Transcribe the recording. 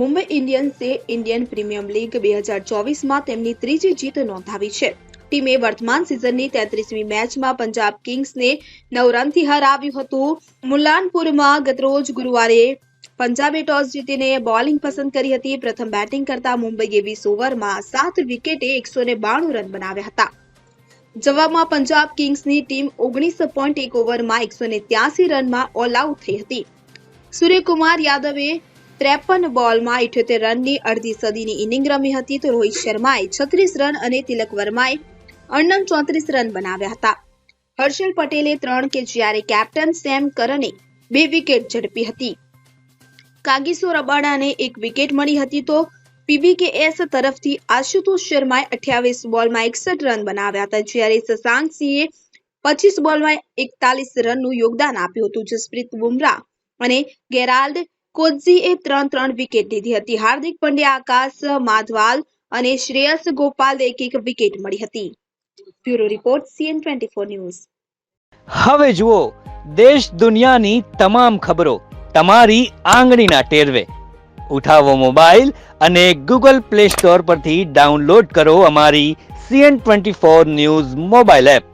મુંબઈ ઇન્ડિયન્સે Indian premium league બે હજાર ચોવીસમાં તેમની ત્રીજી જીત નોંધાવી છે. ટીમે વર્તમાન સિઝનની તેત્રીસમી મેચમાં પંજાબ કિંગ્સને નવ રનથી હરાવ્યું હતું. મુલાનપુરમાં ગતરોજ ગુરુવારે પંજાબે ટોસ જીતીને બોલિંગ પસંદ કરી હતી. પ્રથમ બેટિંગ કરતા મુંબઈએ વીસ ઓવરમાં સાત વિકેટે એકસો બાણું રન બનાવ્યા હતા. જવાબમાં પંજાબ કિંગ્સની ટીમ ઓગણીસ પોઈન્ટ એક ઓવરમાં એકસો ત્યાસી રનમાં ઓલ આઉટ થઈ હતી. સૂર્યકુમાર યાદવે ત્રેપન બોલમાં ઇઠ્યોતેર રનની અડધી સદીની ઇનિંગ રમી હતી તો રોહિત શર્માએ છત્રીસ રન અને તિલક વર્માએ અણનમ ચોત્રીસ રન બનાવ્યા હતા. હર્ષલ પટેલે ત્રણ કે જ્યારે કેપ્ટન સેમ કરને બે વિકેટ ઝડપી હતી. કાગીસો રબાડાને એક વિકેટ મળી હતી તો પીબીકેએસ તરફથી આશુતોષ શર્માએ અઠ્યાવીસ બોલમાં એકસઠ રન બનાવ્યા હતા, જ્યારે શશાંક સિંહે પચીસ બોલમાં એકતાલીસ રનનું યોગદાન આપ્યું હતું. જસપ્રીત બુમરાહ અને ગેરાલ્ડ કોઝીએ ત્રણ ત્રણ વિકેટ લીધી હતી. હાર્દિક પંડ્યા, આકાશ, માધવાલ અને શ્રેયસ ગોપાલ એક એક વિકેટ મળી હતી. Bureau report, CN twenty four news. હવે જુઓ, દેશ દુનિયાની તમામ ખબરો તમારી આંગળીના ટેરવે. ઉઠાવો મોબાઈલ અને ગૂગલ પ્લે સ્ટોર પરથી ડાઉનલોડ કરો અમારી CN twenty four news mobile app.